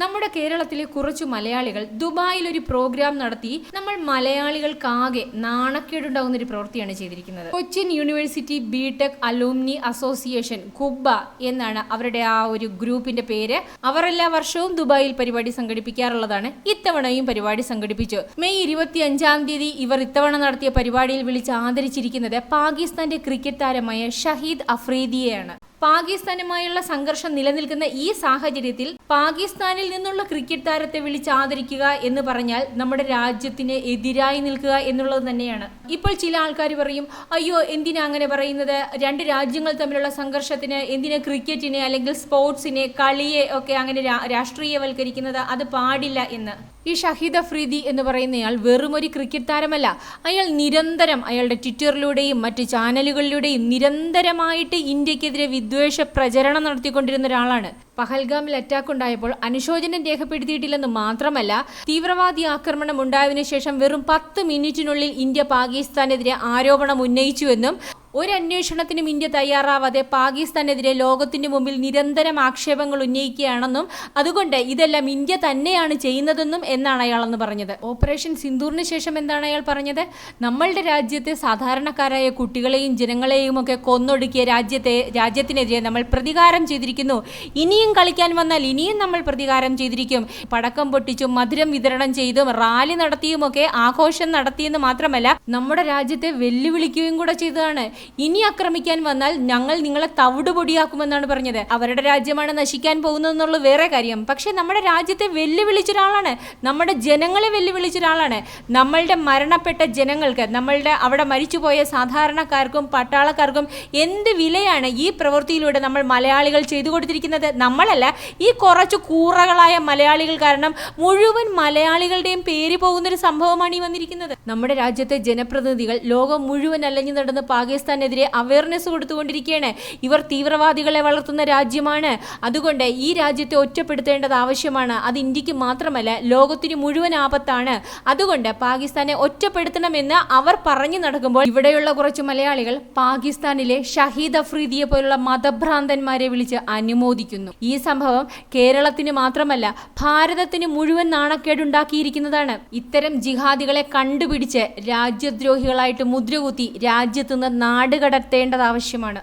നമ്മുടെ കേരളത്തിലെ കുറച്ചു മലയാളികൾ ദുബായിൽ ഒരു പ്രോഗ്രാം നടത്തി നമ്മൾ മലയാളികൾക്കാകെ നാണക്കേടുണ്ടാകുന്ന ഒരു പ്രവൃത്തിയാണ് ചെയ്തിരിക്കുന്നത്. Cochin university B Tech association കുബ്ബ എന്നാണ് അവരുടെ ആ ഒരു ഗ്രൂപ്പിന്റെ പേര്. അവർ എല്ലാ വർഷവും ദുബായിൽ പരിപാടി സംഘടിപ്പിക്കാറുള്ളതാണ്. ഇത്തവണയും പരിപാടി സംഘടിപ്പിച്ചു. മെയ് ഇരുപത്തി അഞ്ചാം തീയതി ഇവർ ഇത്തവണ നടത്തിയ പരിപാടിയിൽ വിളിച്ച് ആദരിച്ചിരിക്കുന്നത് പാകിസ്ഥാന്റെ ക്രിക്കറ്റ് താരമായ ഷഹീദ് അഫ്രീദിയെയാണ്. പാകിസ്ഥാനുമായുള്ള സംഘർഷം നിലനിൽക്കുന്ന ഈ സാഹചര്യത്തിൽ പാകിസ്ഥാനിൽ നിന്നുള്ള ക്രിക്കറ്റ് താരത്തെ വിളിച്ച് ആദരിക്കുക എന്ന് പറഞ്ഞാൽ നമ്മുടെ രാജ്യത്തിന് എതിരായി നിൽക്കുക എന്നുള്ളത് തന്നെയാണ്. ഇപ്പോൾ ചില ആൾക്കാർ പറയും അയ്യോ എന്തിനാ അങ്ങനെ പറയുന്നത്? രണ്ട് രാജ്യങ്ങൾ തമ്മിലുള്ള സംഘർഷത്തിന് എന്തിനാ ക്രിക്കറ്റിനെ അല്ലെങ്കിൽ സ്പോർട്സിനെ കളിയെ ഒക്കെ അങ്ങനെ രാഷ്ട്രീയവൽക്കരിക്കുന്നത്? അത് പാടില്ല എന്ന്. ഈ ഷഹീദ് അഫ്രീദി എന്ന് പറയുന്നയാൾ വെറുമൊരു ക്രിക്കറ്റ് താരമല്ല. അയാൾ നിരന്തരം അയാളുടെ ട്വിറ്ററിലൂടെയും മറ്റ് ചാനലുകളിലൂടെയും നിരന്തരമായിട്ട് ഇന്ത്യക്കെതിരെ വിദ്വേഷ പ്രചരണം നടത്തിക്കൊണ്ടിരുന്ന ഒരാളാണ്. പഹൽഗാമിൽ അറ്റാക്ക് ഉണ്ടായപ്പോൾ അനുശോചനം രേഖപ്പെടുത്തിയിട്ടില്ലെന്ന് മാത്രമല്ല തീവ്രവാദി ആക്രമണം ഉണ്ടായതിനു ശേഷം വെറും പത്ത് മിനിറ്റിനുള്ളിൽ ഇന്ത്യ പാകിസ്ഥാനെതിരെ ആരോപണം ഉന്നയിച്ചുവെന്നും ഒരു അന്വേഷണത്തിനും ഇന്ത്യ തയ്യാറാവാതെ പാകിസ്ഥാനെതിരെ ലോകത്തിന്റെ മുമ്പിൽ നിരന്തരം ആക്ഷേപങ്ങൾ ഉന്നയിക്കുകയാണെന്നും അതുകൊണ്ട് ഇതെല്ലാം ഇന്ത്യ തന്നെയാണ് ചെയ്യുന്നതെന്നും എന്നാണ് അയാളെന്ന് പറഞ്ഞത്. ഓപ്പറേഷൻ സിന്ദൂറിന് ശേഷം എന്താണ് അയാൾ പറഞ്ഞത്? നമ്മളുടെ രാജ്യത്തെ സാധാരണക്കാരായ കുട്ടികളെയും ജനങ്ങളെയും ഒക്കെ കൊന്നൊടുക്കിയ രാജ്യത്തെ രാജ്യത്തിനെതിരെ നമ്മൾ പ്രതികാരം ചെയ്തിരിക്കുന്നു. ഇനിയും കളിക്കാൻ വന്നാൽ ഇനിയും നമ്മൾ പ്രതികാരം ചെയ്തിരിക്കും. പടക്കം പൊട്ടിച്ചും മധുരം വിതരണം ചെയ്തും റാലി നടത്തിയുമൊക്കെ ആഘോഷം നടത്തിയെന്ന് മാത്രമല്ല നമ്മുടെ രാജ്യത്തെ വെല്ലുവിളിക്കുകയും കൂടെ ചെയ്തതാണ്. ഇനി ആക്രമിക്കാൻ വന്നാൽ ഞങ്ങൾ നിങ്ങളെ തവിടുപൊടിയാക്കുമെന്നാണ് പറഞ്ഞത്. അവരുടെ രാജ്യമാണ് നശിക്കാൻ പോകുന്നതെന്നുള്ള വേറെ കാര്യം. പക്ഷെ നമ്മുടെ രാജ്യത്തെ വെല്ലുവിളിച്ച ഒരാളാണ്. നമ്മുടെ ജനങ്ങളെ വെല്ലുവിളിച്ച ഒരാളാണ്. നമ്മളുടെ മരണപ്പെട്ട ജനങ്ങൾക്ക് നമ്മളുടെ അവിടെ മരിച്ചുപോയ സാധാരണക്കാർക്കും പട്ടാളക്കാർക്കും എന്ത് വിലയാണ് ഈ പ്രവൃത്തിയിലൂടെ നമ്മൾ മലയാളികൾ ചെയ്തു കൊടുത്തിരിക്കുന്നത്? നമ്മളല്ല ഈ കുറച്ച് കൂറകളായ മലയാളികൾ കാരണം മുഴുവൻ മലയാളികളുടെയും പേര് പോകുന്ന ഒരു സംഭവമാണ് ഈ വന്നിരിക്കുന്നത്. നമ്മുടെ രാജ്യത്തെ ജനപ്രതിനിധികൾ ലോകം മുഴുവൻ അലഞ്ഞു നടന്ന് പാകിസ്ഥാനെതിരെ അവയർനെസ് കൊടുത്തുകൊണ്ടിരിക്കുകയാണ്. ഇവർ തീവ്രവാദികളെ വളർത്തുന്ന രാജ്യമാണ്. അതുകൊണ്ട് ഈ രാജ്യത്തെ ഒറ്റപ്പെടുത്തേണ്ടത് ആവശ്യമാണ്. അത് ഇന്ത്യയ്ക്ക് മാത്രമല്ല ലോകത്തിന് മുഴുവൻ ആപത്താണ്. അതുകൊണ്ട് പാകിസ്ഥാനെ ഒറ്റപ്പെടുത്തണമെന്ന് അവർ പറഞ്ഞു നടക്കുമ്പോൾ ഇവിടെയുള്ള കുറച്ച് മലയാളികൾ പാകിസ്ഥാനിലെ ഷഹീദ് അഫ്രീദിയെ പോലുള്ള മതഭ്രാന്തന്മാരെ വിളിച്ച് അനുമോദിക്കുന്നു. ഈ സംഭവം കേരളത്തിന് മാത്രമല്ല ഭാരതത്തിന് മുഴുവൻ നാണക്കേടുണ്ടാക്കിയിരിക്കുന്നതാണ്. ഇത്തരം ജിഹാദികളെ കണ്ടുപിടിച്ച് രാജ്യദ്രോഹികളായിട്ട് മുദ്രകുത്തി രാജ്യത്തുനിന്ന് നാട് കടത്തേണ്ടത് ആവശ്യമാണ്.